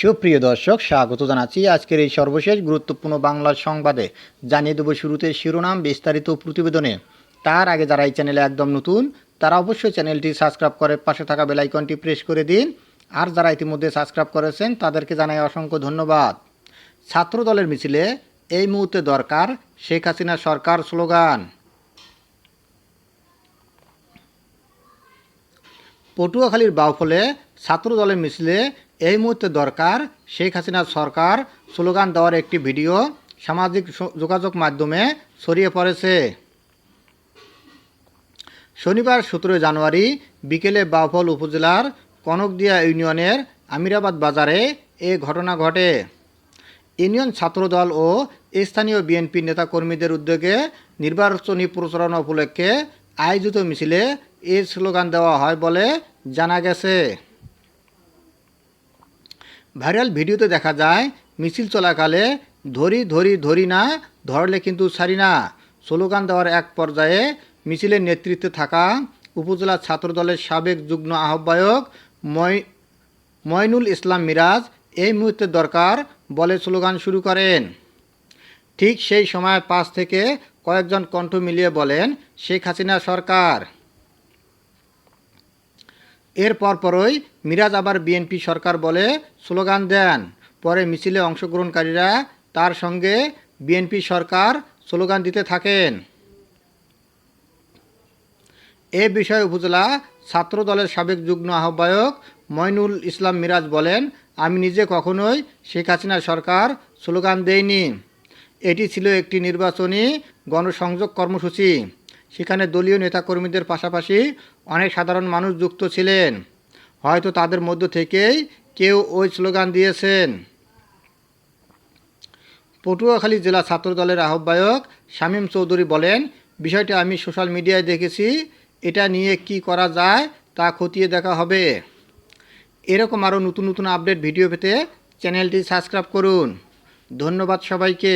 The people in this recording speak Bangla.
সুপ্রিয় দর্শক, স্বাগত জানাচ্ছি আজকের এই সর্বশেষ গুরুত্বপূর্ণ বাংলা সংবাদে। জানিয়ে দেবো শুরুতে শিরোনাম বিস্তারিত প্রতিবেদনে। তার আগে যারা এই চ্যানেলে একদম নতুন, তারা অবশ্যই চ্যানেলটি সাবস্ক্রাইব করে পাশে থাকা বেলাইকনটি প্রেস করে দিন। আর যারা ইতিমধ্যে সাবস্ক্রাইব করেছেন, তাদেরকে জানাই অসংখ্য ধন্যবাদ। ছাত্র দলের মিছিলে, এই মুহূর্তে দরকার শেখ হাসিনা সরকার স্লোগান। পটুয়াখালীর বাউফলে ছাত্র দলের মিছিলে এই মুহূর্তে দরকার শেখ হাসিনার সরকার স্লোগান দেওয়ার একটি ভিডিও সামাজিক যোগাযোগ মাধ্যমে ছড়িয়ে পড়েছে। শনিবার সতেরোই জানুয়ারি বিকেলে বাউফল উপজেলার কনকদিয়া ইউনিয়নের আমিরাবাদ বাজারে এ ঘটনা ঘটে। ইউনিয়ন ছাত্রদল ও স্থানীয় বিএনপি নেতাকর্মীদের উদ্যোগে নির্বাচনী প্রচারণা উপলক্ষে আয়োজিত মিছিলে এই স্লোগান দেওয়া হয় বলে জানা গেছে। ভাইরাল ভিডিওতে দেখা যায়, মিছিল চলাকালে ধরি ধরি ধরি না, ধরলে কিন্তু ছাড়ি না। স্লোগান দেওয়ার এক পর্যায়ে মিছিলের নেতৃত্বে থাকা উপজেলা ছাত্রদলের সাবেক যুগ্ম আহ্বায়ক ময় ময়নুল ইসলাম মিরাজ এই মুহূর্তে দরকার বলে স্লোগান শুরু করেন। ঠিক সেই সময় পাশ থেকে কয়েকজন কণ্ঠ মিলিয়ে বলেন, শেখ হাসিনা সরকার। এর পরপরই মিরাজ আবার বিএনপি সরকার বলে স্লোগান দেন। পরে মিছিলে অংশগ্রহণকারীরা তার সঙ্গে বিএনপি সরকার স্লোগান দিতে থাকেন। এ বিষয়ে উপজেলা ছাত্র দলের সাবেক যুগ্ম আহ্বায়ক ময়নুল ইসলাম মিরাজ বলেন, আমি নিজে কখনোই শেখ হাসিনা সরকার স্লোগান দেইনি। এটি ছিল একটি নির্বাচনী গণসংযোগ কর্মসূচি। সেখানে দলীয় নেতাকর্মীদের পাশাপাশি অনেক সাধারণ মানুষ যুক্ত ছিলেন। হয়তো তাদের মধ্য থেকেই কেউ ওই স্লোগান দিয়েছেন। পটুয়াখালী জেলা ছাত্রদলের আহ্বায়ক শামীম চৌধুরী বলেন, বিষয়টি আমি সোশ্যাল মিডিয়ায় দেখেছি, এটা নিয়ে কি করা যায় তা খতিয়ে দেখা হবে। এরকম আরও নতুন নতুন আপডেট ভিডিও পেতে চ্যানেলটি সাবস্ক্রাইব করুন। ধন্যবাদ সবাইকে।